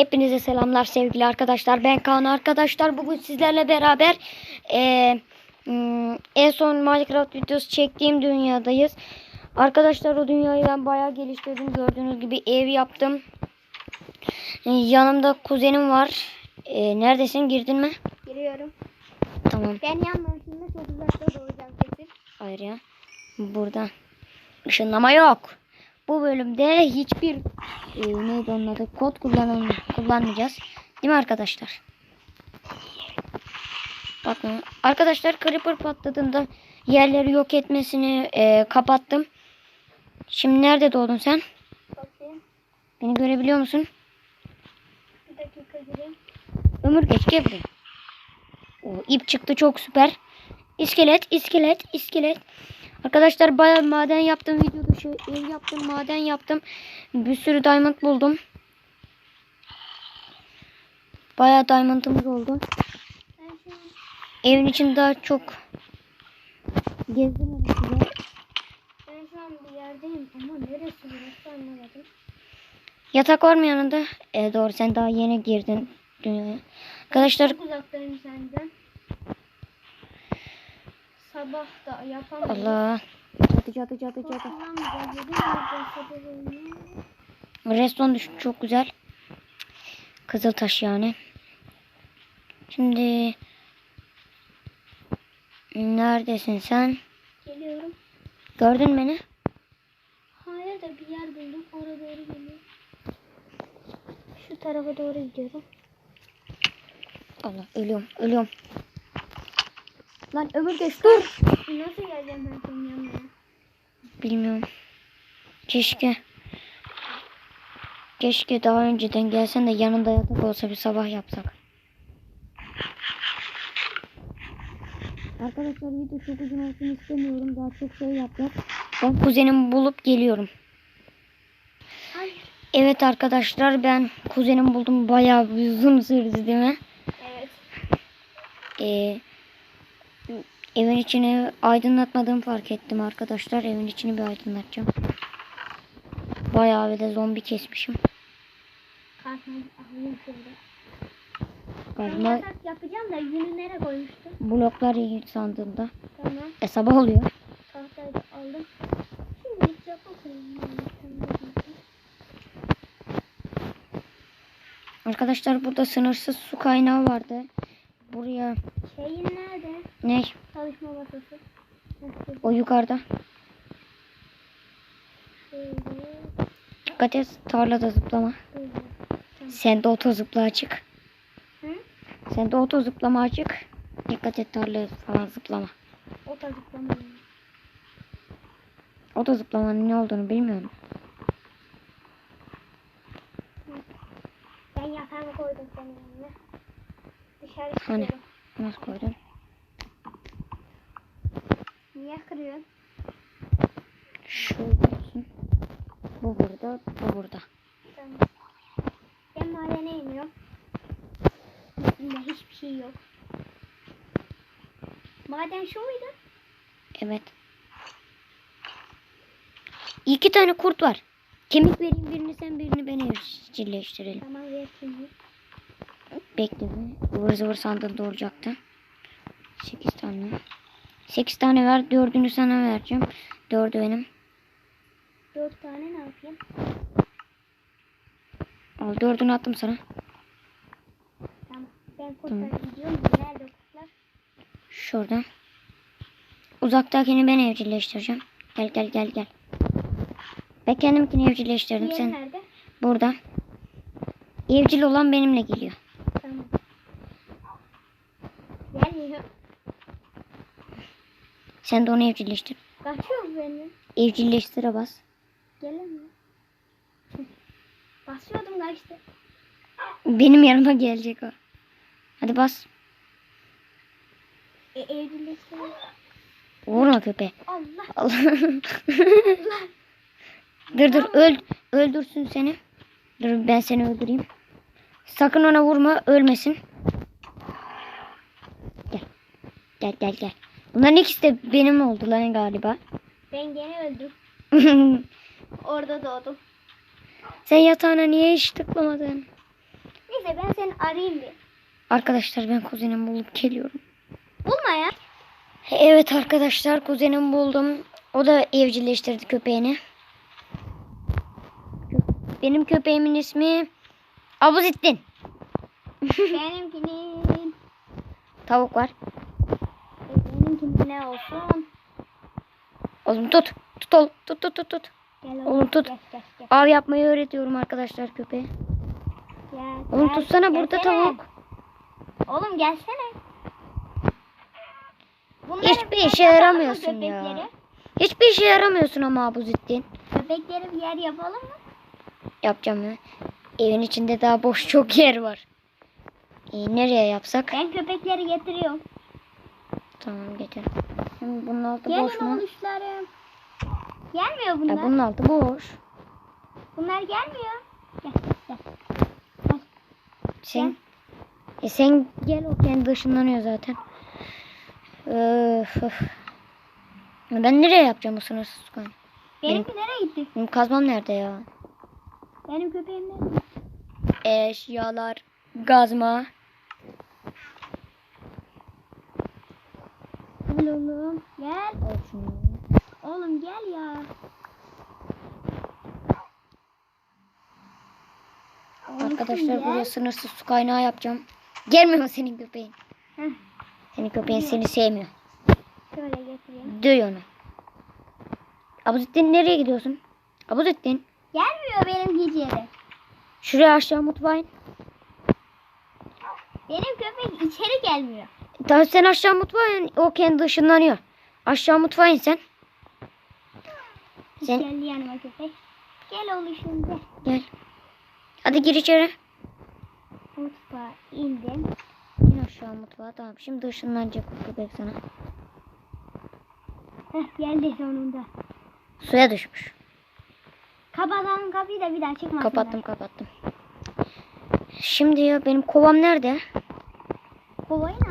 Hepinize selamlar sevgili arkadaşlar. Ben Kaan arkadaşlar. Bugün sizlerle beraber eee, hmm, en son Minecraft videosu çektiğim dünyadayız. Arkadaşlar o dünyayı ben bayağı geliştirdim. Gördüğünüz gibi ev yaptım. Ee, Yanımda kuzenim var. Ee, neredesin? Girdin mi? Giriyorum. Tamam. Ben yanmam şimdi çok uzakta doğacağım kesin. Hayır ya. Burada ışınlama yok. Bu bölümde hiçbir e, neydi onun adı? Kod kullanım kullanmayacağız. Değil mi arkadaşlar? Bakın arkadaşlar creeper patladığında yerleri yok etmesini e, kapattım. Şimdi nerede doğdun sen? Bakayım. Beni görebiliyor musun? Bir dakika gireyim. Ömür geç gel buraya. O ip çıktı çok süper. İskelet, iskelet, iskelet. Arkadaşlar bayağı maden yaptım video dışı. Ev yaptım, maden yaptım. Bir sürü diamond buldum. Bayağı diamondımız oldu. Evin için daha çok gezdim size. ben şu an bir yerdeyim ama neresi burası anlamadım. Yatak var mı yanında? E, doğru sen daha yeni girdin dünyaya. Arkadaşlar Çok uzaktayım senden. Sabah da yapamadım. Allah. Ya ben sabah oyunu. Reston düştü çok güzel. Kızıl taş yani. Şimdi neredesin sen? Geliyorum. Gördün beni? Hayır da bir yer buldum. Oraya doğru geliyorum. Şu tarafa doğru gidiyorum. Allah ölüyorum ölüyorum. Lan ömür geç dur. Nasıl geleceğim ben senin yanına? Bilmiyorum. Keşke. Keşke daha önceden gelsen de yanında yatak olsa bir sabah yapsak. Arkadaşlar video çok uzun olsun istemiyorum. Daha çok şey yapacağız. Ben kuzenimi bulup geliyorum. Hayır. Evet arkadaşlar ben kuzenim buldum. Bayağı uzun sürdü değil mi? Evet. Ee, evin içini aydınlatmadığımı fark ettim arkadaşlar. Evin içini bir aydınlatacağım. Bayağı bir de zombi kesmişim. Yatak yapacağım da yünü nereye koymuştum? bloklar iyi sandığında. Tamam. E sabah oluyor. Tahtayı aldım. Şimdi yapmasın. Arkadaşlar burada sınırsız su kaynağı vardı. Buraya Şeyin nerede? ne? Çalışma masası. O yukarıda. Şöyle. Dikkat et tarlada zıplama. Böyle. Sen de oto zıpla açık. Hı? Sen de oto zıplama açık. Dikkat et tarlaya falan zıplama. O da zıplamayın. Oto zıplamanın ne olduğunu bilmiyorum. Ben yatağımı koydum senin yanına. Dışarı Hani? çıkıyorum. Nasıl koydun? Niye kırıyorsun? Şurada olsun. Bu burada, bu burada. Tamam. Ben madene iniyorum. Üstünde hiçbir şey yok. Maden şu muydu? Evet. İki tane kurt var. Kemik vereyim birini sen birini ben evcilleştirelim. Tamam ver şimdi. Bekle bir. Ivır zıvır sandığında olacaktı. Sekiz tane. Sekiz tane ver. Dördünü sana vereceğim. Dördü benim. Dört tane ne yapayım? Al dördünü attım sana. Tamam. Ben Tamam. kurtlara gidiyorum. Nerede kurtlar? Şurada. Uzaktakini ben evcilleştireceğim. Gel gel gel gel. Ben kendimkini evcilleştirdim. Diğeri Sen nerede? burada. Evcil olan benimle geliyor. Tamam. Gelmiyor. Sen de onu evcilleştir. Kaçıyor benden? Evcilleştire bas. Gelemiyor. Basıyordum kaçtı. Benim yanıma gelecek o. Hadi bas. E, evlileşti. Vurma köpeğe. Allah. Allah. dur dur öl öldürsün seni. Dur ben seni öldüreyim. Sakın ona vurma ölmesin. Gel. Gel gel gel. Bunların ikisi de benim oldu lan galiba. Ben gene öldüm. Orada doğdum. Sen yatağına niye hiç tıklamadın? Neyse ben seni arayayım bir. Arkadaşlar ben kuzenimi bulup geliyorum. Bulma ya. Evet arkadaşlar kuzenimi buldum. O da evcilleştirdi köpeğini. Benim köpeğimin ismi Abuzittin. Benimkinin. Tavuk var. Benimkinin ne olsun? Oğlum tut. Tut oğlum. Tut tut tut tut. Gel Oğlum tut. Gel, gel, gel. Av yapmayı öğretiyorum arkadaşlar köpeğe. Gel, Oğlum gel, tutsana burada gelsene. tavuk. Oğlum gelsene. Bunları Hiçbir bir işe yaramıyorsun ya. köpekleri? Hiçbir işe yaramıyorsun ama Abuzittin. Köpekleri bir yer yapalım mı? Yapacağım ya. Evin içinde daha boş çok yer var. İyi nereye yapsak? Ben köpekleri getiriyorum. Tamam getir. Şimdi bunun altı Gelin boş mu? oğluşlarım. Gelmiyor bunlar. Ya bunun altı boş. Bunlar gelmiyor. Gel gel. Sen e sen gel o kendi ışınlanıyor zaten. Öf, öf. Ben nereye yapacağım bu sınırsız kan? Benimki nereye gitti? Benim kazmam nerede ya? Benim köpeğim nerede? Eşyalar, gazma. Gel oğlum. Gel. Al şunu. Oğlum gel ya. Arkadaşlar gel. buraya sınırsız su kaynağı yapacağım. Gelmiyor senin köpeğin. Heh, Senin köpeğin seni sevmiyor. şöyle getireyim. Döy onu. Abuzittin nereye gidiyorsun? Abuzittin. Gelmiyor benim yere. Şuraya aşağı mutfağa in. Benim köpek içeri gelmiyor. Tamam sen aşağı mutfağa in. O kendi ışınlanıyor. Aşağı mutfağa in sen. Sen Geldi yanıma köpek. Gel oğluşum gel. gel. Hadi gir içeri. Mutfağa indim. İn aşağı mutfağa. Tamam şimdi ışınlanacak o köpek sana. Heh, geldi sonunda. Suya düşmüş. Kapatalım kapıyı da bir daha çıkmasınlar. Kapattım kapattım. Şimdi ya benim kovam nerede? Kovayı ne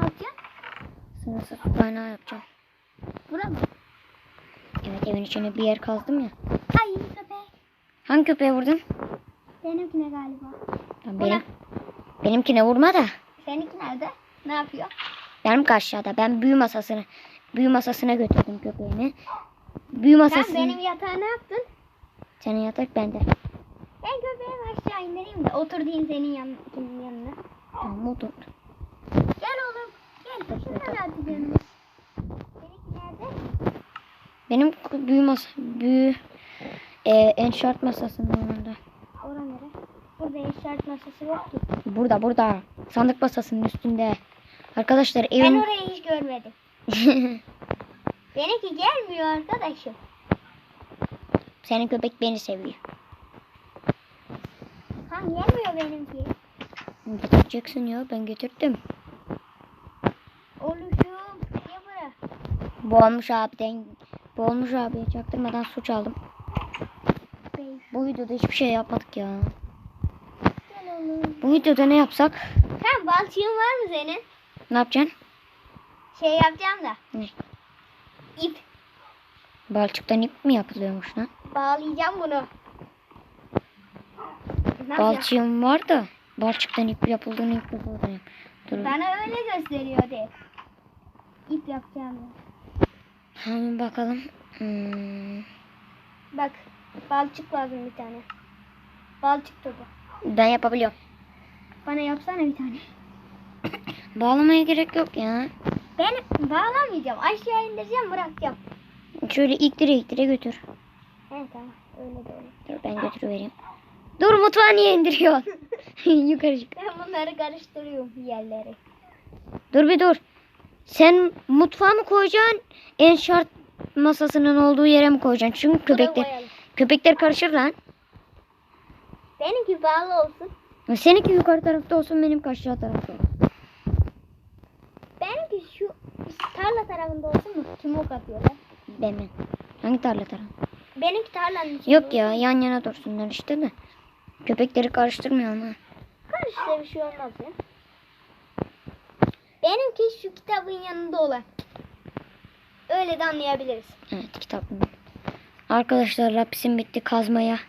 Sınırsız su kaynağı yapacağım. Bura mı? Evet evin içine bir yer kazdım ya. Ay köpek. Hangi köpeğe vurdun? Benimkine galiba. Buna. benim, benimkine vurma da. Seninki nerede? Ne yapıyor? Benim aşağıda. Ben büyü masasını büyü masasına götürdüm köpeğimi. Büyü Sen masasını. benim yatağa ne yaptın? Senin yatak bende. Ben köpeğimi aşağı indireyim de otur diyeyim senin yan, senin yanına. Tamam otur. Gel oğlum. Benim büyü masa büyü e, enşart masasının önünde. Ora nere? Burada eşyaret masası yok ki. Burada burada. Sandık masasının üstünde. Arkadaşlar Ben evin orayı hiç görmedim. Benimki gelmiyor arkadaşım. senin köpek beni seviyor. Ha gelmiyor benimki. Getireceksin ya ben getirdim. Oluşum. Niye bura? Boğulmuş abiden Boğulmuş abiye çaktırmadan su çaldım. Bey. Bu videoda hiçbir şey yapmadık ya. Bu videoda ne yapsak? Sen balçığın var mı senin? Ne yapacaksın? Şey yapacağım da. Ne? İp. Balçıktan ip mi yapılıyormuş lan? Bağlayacağım bunu. Ne? Balçığım var da balçıktan ip yapıldığını ilk defa. Dur. Bana öyle gösteriyor de. İp yapacağım da. Hemen bakalım. Hmm, Bak. Balçık lazım bir tane. Balçık topu. ben yapabiliyorum. Bana yapsana bir tane. Bağlamaya gerek yok ya. Ben bağlamayacağım. Aşağı indireceğim bırakacağım. Şöyle iktire iktire götür. He tamam. Öyle de olur. Dur ben götürüvereyim. Dur mutfağı niye indiriyorsun? Yukarı çık. Ben bunları karıştırıyorum yerleri. Dur bir dur. Sen mutfağa mı koyacaksın? En şart masasının olduğu yere mi koyacaksın? Çünkü köpekler köpekler karışır lan. Benimki bağlı olsun. Seninki yukarı tarafta olsun benimki aşağı tarafta. Benimki şu tarla tarafında olsun mu? Kim ok atıyorlar? Ben ben. Hangi tarla tarafı? Benimki tarlanın içinde Yok ya yan yana dursunlar işte de. Köpekleri karıştırmıyor ama. Karışsa bir şey olmaz ya. Benimki şu kitabın yanında olan. Öyle de anlayabiliriz. Evet kitap. Arkadaşlar lapisim bitti kazmaya.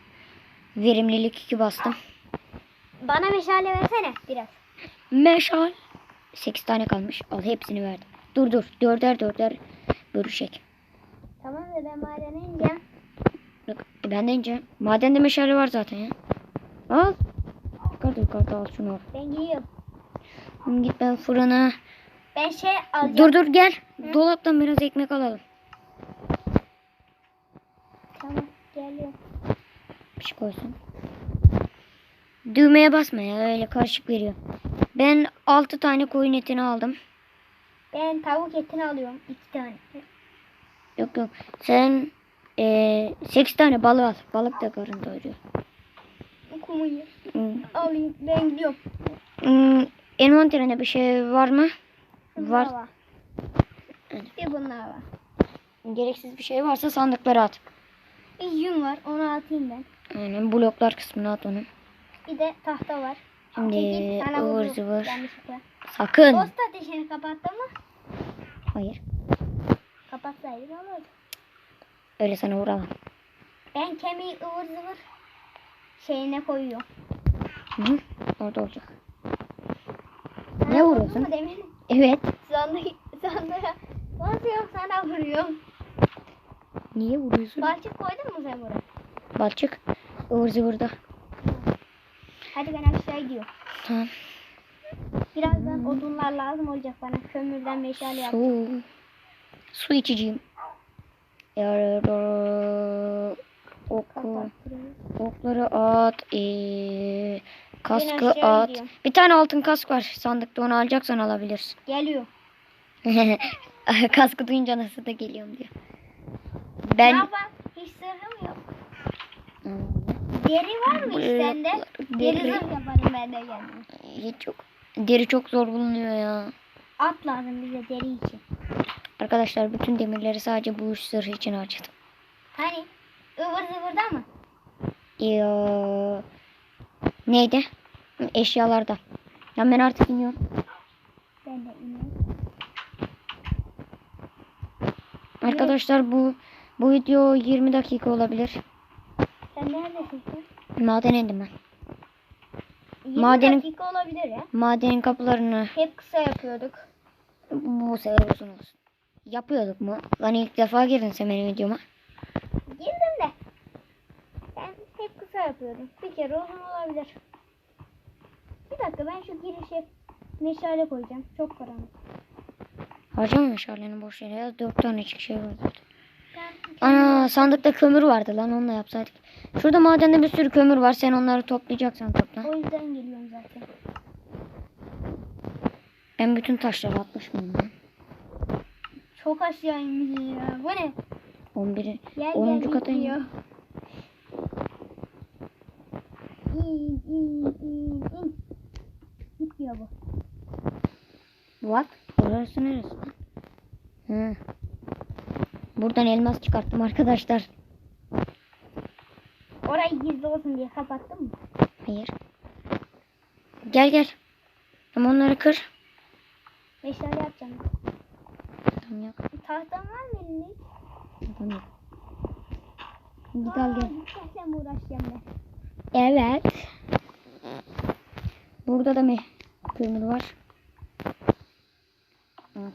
Verimlilik 2 bastım. Bana meşale versene biraz. Meşal. 8 tane kalmış. Al hepsini verdim. Dur dur. Dörder dörder bölüşek. Tamam da ben madene ineceğim. E, ben de ineceğim. Madende meşale var zaten ya. Al. Yukarıda yukarıda al şunu al. Ben giyiyorum. Şimdi Git ben fırına. Ben şey alacağım. Dur dur gel. Dolaptan biraz ekmek alalım. Tamam geliyorum. Bir şey koysun. Düğmeye basma ya öyle karışık veriyor. Ben 6 tane koyun etini aldım. Ben tavuk etini alıyorum. iki tane. Yok yok. Sen eee 8 tane balık al. Balık da karın doyuruyor. Kumuyu Hmm. alayım. Ben gidiyorum. Hmm, envanterinde bir şey var mı? Bunlar Var. var. Bir bunlar var. Gereksiz bir şey varsa sandıklara at. Bir yün var. Onu atayım ben. Aynen bloklar kısmına at onu. Bir de tahta var. Şimdi ıvır zıvır. Sakın. Posta ateşini kapattın mı? Hayır. Kapatsaydın olurdu. Öyle sana vuramam. Ben kemiği ıvır zıvır şeyine koyuyorum. -hı. Orada olacak. Vurdum vuruyorsun? Evet. Sandık, sandığa basıyorum sana vuruyorum. Niye vuruyorsun? Balçık koydun mu sen buraya? Balçık. ıvır zıvırda. Hadi ben aşağı gidiyorum. Tamam. Birazdan odunlar lazım olacak bana. Kömürden meşale yapacağım. Su. Su içeceğim. Oku. Okları at. Ee, kaskı at. gidiyorum. Bir tane altın kask var. Sandıkta onu alacaksan alabilirsin. Geliyor. Kaskı duyunca nasıl da geliyorum diyor. Ben... Yapayım? Hiç zırhım yok. Deri var mı hiç sende? Deri Deri- zırh yaparım ben de kendim. hiç yok. Deri çok zor bulunuyor ya. At lazım bize deri için. Arkadaşlar bütün demirleri sadece bu üç zırh için harcadım. Hani ıvır zıvırda mı? Ya, neydi? Eşyalarda. Ya ben artık iniyorum. Ben de iniyorum. Arkadaşlar bu bu video 20 dakika olabilir. Sen neredesin? Maden indim ben. 20 Madenin- dakika olabilir ya. Madenin kapılarını Hep kısa yapıyorduk. bu sefer uzun olsun. Yapıyorduk mu? Lan ilk defa girdin sen benim videoma. Girdim de. Yapıyordum. Bir kere uzun olabilir. Bir dakika ben şu girişe meşale koyacağım. Çok karanlık. Harcama meşalenin boş yere ya. Dört tanecik şey var zaten. Ana sandıkta kömür vardı lan onunla yapsaydık. Şurada madende bir sürü kömür var. Sen onları toplayacaksan topla. o yüzden geliyorum zaten. Ben bütün taşları atmışım. lan. Çok aşağı inmiş ya. Bu ne? 11'i. Gel 10. gel kata gitmiyor. İn. İn in in. Gitmiyor bu. What? Burası neresi? Hı. Buradan elmas çıkarttım arkadaşlar. Orayı gizli olsun diye kapattın mı? Hayır. Gel gel. Ama onları kır. Meşale yapacağım. Tamam yok. Tahtan var mı elinde? Tamam yok. Git al gel. Mi uğraşacağım ben? Evet. Burada da mı kömür var?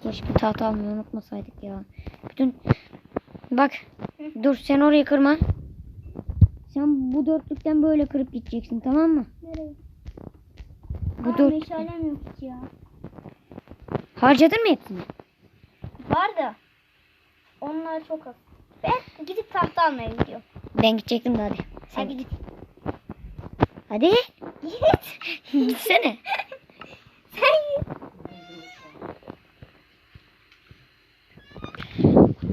Keşke tahta almayı unutmasaydık ya. Bütün bak dur sen orayı kırma. Sen bu dörtlükten böyle kırıp gideceksin tamam mı? Nereye? Bu Aa, dört meşalem yok ya. harcadın mı hepsini? Var da. Onlar çok az. Ben gidip tahta almaya gidiyorum. Ben gidecektim de hadi. Sen Hadi git. Hadi. Git. Gitsene. Sen git.